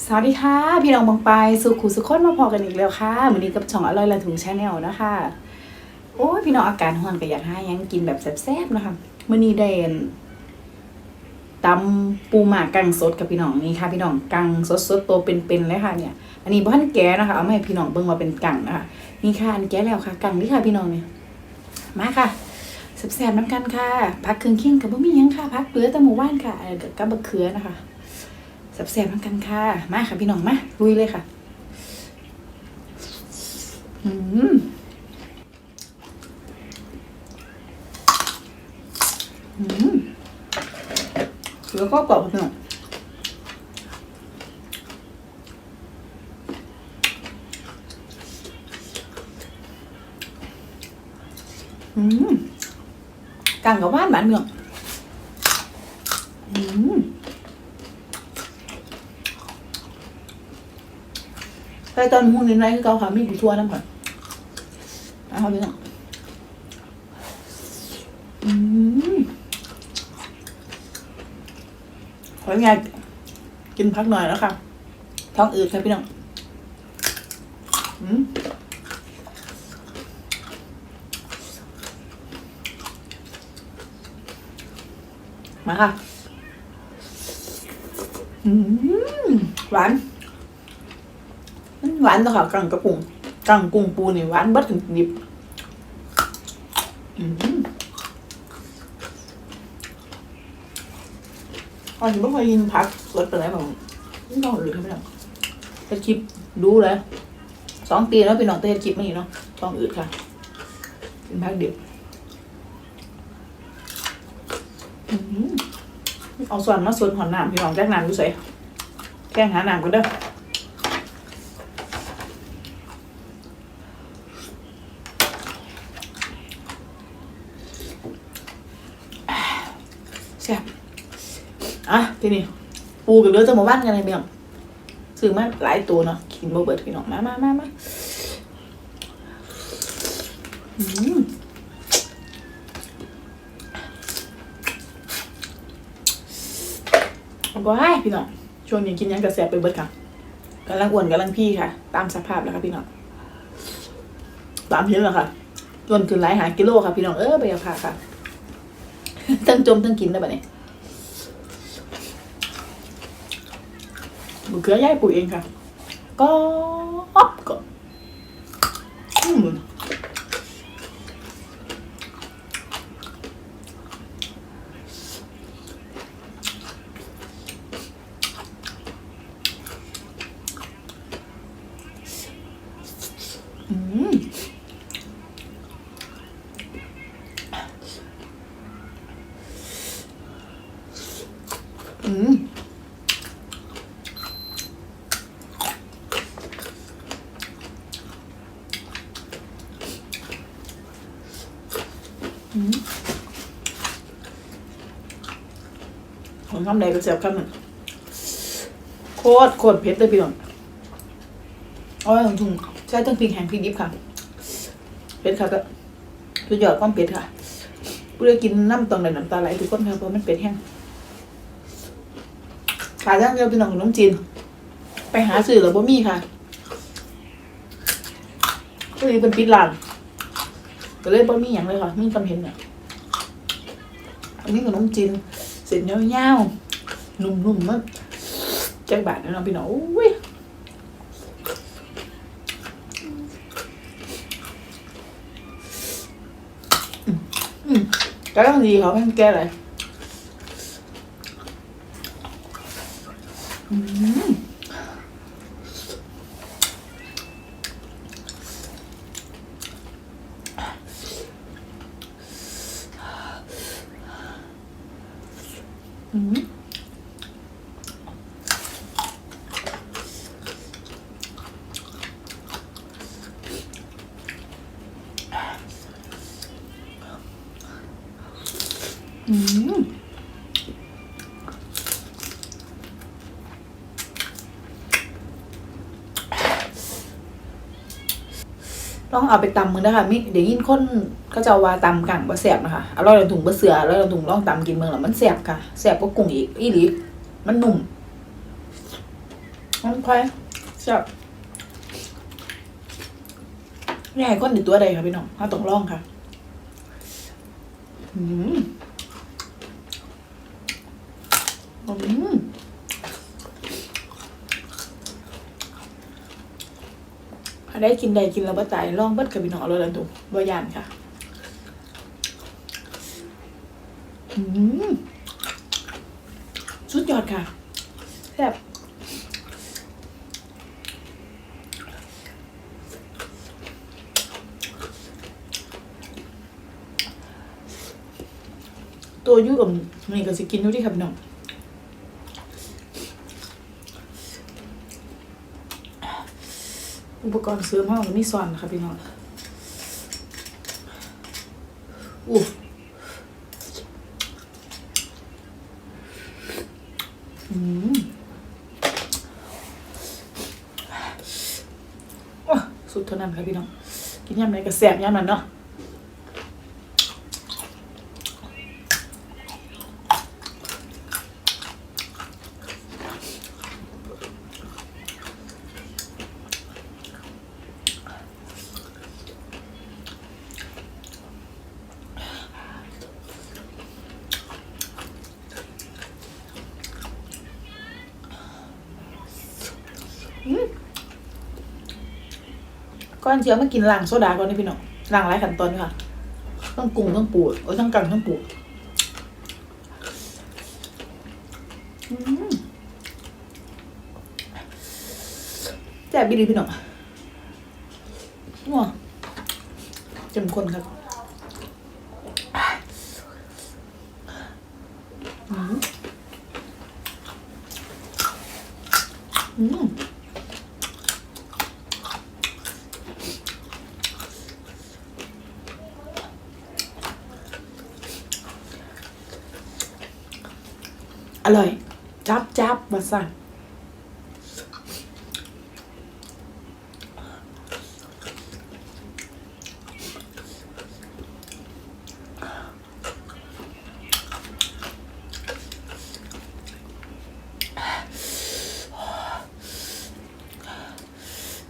สวัสดีค่ะ พี่น้องบางไปสุขุสุขคนมาพอกันอีกแล้วค่ะวันนี้กับช่องอร่อยละถุงชาแนลนะคะโอ้ยพี่น้องอาการห่อนก็อยากให้ยังกินแบบแซ่บๆนะคะมื่อนี้ได้ตำปูหมากกังสดกับพี่น้องนี่ค่ะ พี่น้องกังสดๆตัวเป็นๆเลยค่ะเนี่ย อันนี้บ้านแกนะคะเอามาให้พี่น้องเบิ่งว่าเป็นกังนะคะนี่ค่ะอันแกแล้วค่ะ กังนี่ค่ะพี่น้องเนี่ยมาค่ะแซ่บๆน้ำกันค่ะพักเครื่องเคียงกับบ่มีหยังค่ะพักเหลือแต่หมูว่านค่ะกับบักเขือนะคะ แซ่บๆน้ำกันค่ะ มาค่ะพี่น้องมาลุยเลยค่ะ อืมอืมแล้วก็กรอบหน่อยอืมกังกับว่านหวานเมืองอืม แต่ตอนหุ้นในไรคือเกาค่ะมีกูทั่วน้ำก่อนเอาไปหน่อยอืมขออนุญาตกินพักหน่อยแล้วค่ะ ท้องอืดค่ะพี่น้องอืมมาค่ะ อืม หวาน มันหวานต่อค่ะกังกระปุงกังกุ้งปูนี่หวานเบัดถึงดิบอืมตอนนี้ไม่เคยกินผักสดไปไหนแบบไม่ต้องอื่นครับพี่น้องเฮ็ดคลิปดูเลยสองปีแล้วพี่น้องแต่เฮ็ดคลิปไม่เนาะต้องอื่นค่ะกินผักดิบอื้อหือเอาส่วนมาส่วนหอนน้ำพี่น้องแจ้งน้ำดูใส่แกงหาน้ำกันเด้ แซ่บอะทีนี้ปูกับเรือจะมาบ้านกันเลยเบี่ยงซื้อมาหลายตัวเนาะกินบ่เบิดพี่น้องมามามามาอืมว้ายพี่น้องช่วงนี้กินยังกระแสบไปเบิดค่ะกำลังอ้วนกำลังพี่ค่ะ ตามสภาพแล้วค่ะพี่น้องตามเห็นแล้วค่ะอ้วนขึ้นหลายหากิโลค่ะพี่น้องเออไปอยาพาค่ะ ทั้งจมทั้งกินได้ปะเนี่ยบุเขือย่ายปลูกเองค่ะ ก็อ๊อบก็อืมอืม อืมผมทำใดก็เสียบคำหนึ่งโคตรโคตรเผ็ดเลยพี่น้องเอาไว้ของถุงใช้ตั้งพริกแห้งพริกดิบค่ะเผ็ดค่ะก็สุดยอดความเผ็ดค่ะผู้ใดกินน้ำตองในน้ำตาไหลทุกคนค่ะเพราะมันเผ็ดแห้ง ขายย่างเดียวพี่น้องขนมจีน ไปหาซื้อหรือบ่มีค่ะก็เลยเป็นปิดร้านก็เลยบ่มีอย่างเลยค่ะมีคำเห็นเนี่ยอันนี้ขนมจีนเส้นยาวๆนุ่มๆมากแจ็คบาทนะเนาะพี่น้องอุ้ยอืมอืมกำลังดีเขาให้แก้เลยอื มอืม ต้องเอาไปตำมือนะคะมิเดี๋ยวยินคนเขาจะว่าตำกังบะแสบนะคะอร่อยลงถุงบะเสืออร่อยลงถุงลองตำกินเมืองแล้วมันแสบค่ะแสบก็กุ้งอีกอีหลีมันนุ่มมันควายจับนี่ให้ก้นติดตัวใดค่ะพี่น้องถ้าต้องลองค่ะ อืมอืม ถ้าได้กินใดกินแล้วบ่ตายลองเบิดกับพี่น้องเอาเลยละตุบ่ยานค่ะอืมสุดยอดค่ะแซ่บตัวยุ่กับนี่ก็สิกินอยู่ที่ครับพี่น้อง อุปกรณ์เสริมห้องมีซอนค่ะพี่น้องอู้อืมสุดเท่านั้นค่ะพี่น้อง กินยำไหนก็แสบยำนั้นเนาะ ก่อนเชียวมากินล้างโซดาก่อนนี่พี่น้องล้างหลายขั้นตอนค่ะต้องกุ้งต้องปูดโอ้ยต้องกังต้องปูดแจ่บบีดีพี่น้องว้าเจมคนครับอืมอืม ร่อย จับจับมาสั่น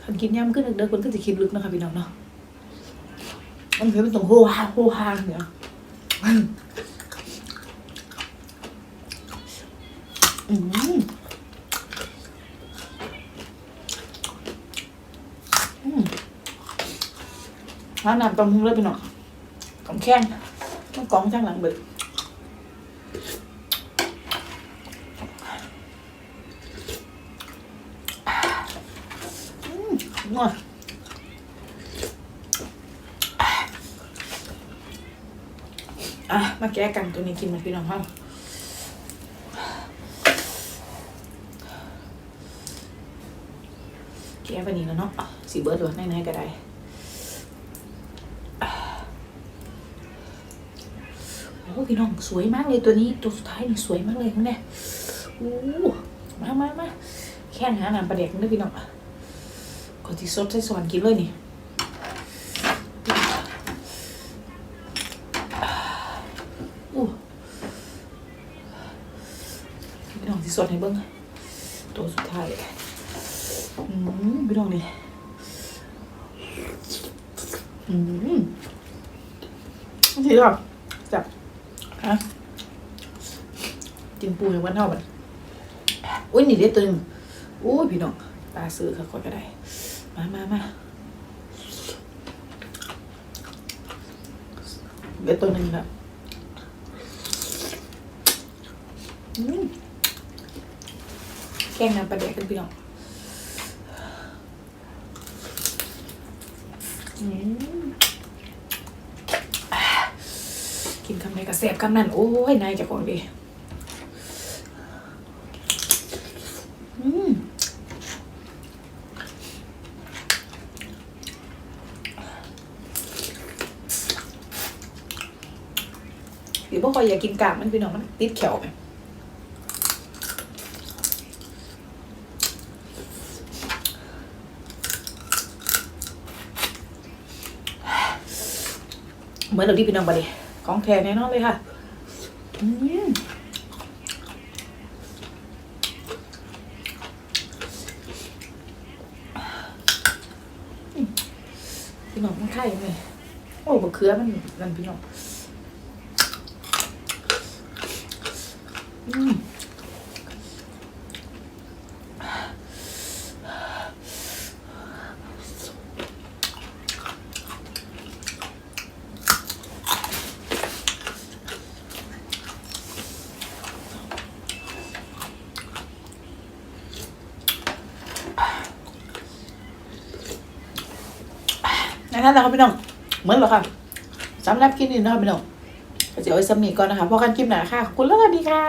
คันกินย่ำขึ้นเด็กๆคนก็จะคิดลึกนะคะพี่น้องเนาะมันคือเป็นตรงโฮฮาโฮฮาเนี่ย อืมอืมร้านน้ำตำหุ้งเลยพี่น้องของแค้นต้องกองทางหลังเบิดอืมงออะ มาแก้กันตัวนี้กินมันพี่น้องเฮา แล้วเนาะสีเบิร์ดหรือไหนๆก็ได้โอ้พี่น้องสวยมากเลยตัวนี้ตัวสุดท้ายนี่สวยมากเลยคุณแม่โอ้มามามาแค่หาน้ำปลาเด็กนึกพี่น้องก่อนที่สดใส่สวรรค์กินเลยนี่พี่น้องที่สดให้เบิ้งตัวสุดท้าย อืมพี่น้องนี่อืมทีก่อนจับฮะกินปูอย่างวันเท่ามันอุ้ยนี่ได้ตึงโอ้ยพี่น้องตาซื้อค่ะคนก็ได้ มามามาเดี๋ยวตัวหนึ่งครับอืมแกงน้ำปลาแดกกันพี่น้อง อืมอ่า กินคำไหนก็แซ่บคำนั้น โอ้ย นายจะของดีอืมหรือบ่คอยอยากกินกากมันพี่น้องมันติดแขวไหม เหมือนเราที่พี่น้องบริของแท้แน่นอนเลยค่ะพี่น้องมันไข่ไหมโอ้บะเขือมันนั่นพี่น้อง อืม นั้นแหละครับพี่น้องเหมือนหรอครับสำหรับกินนี่นะครับพี่น้องก็จะเอาไว้สมีก่อนนะคะพอกันคลิปหนาค่ะขอบคุณแล้วสวัสดีค่ะ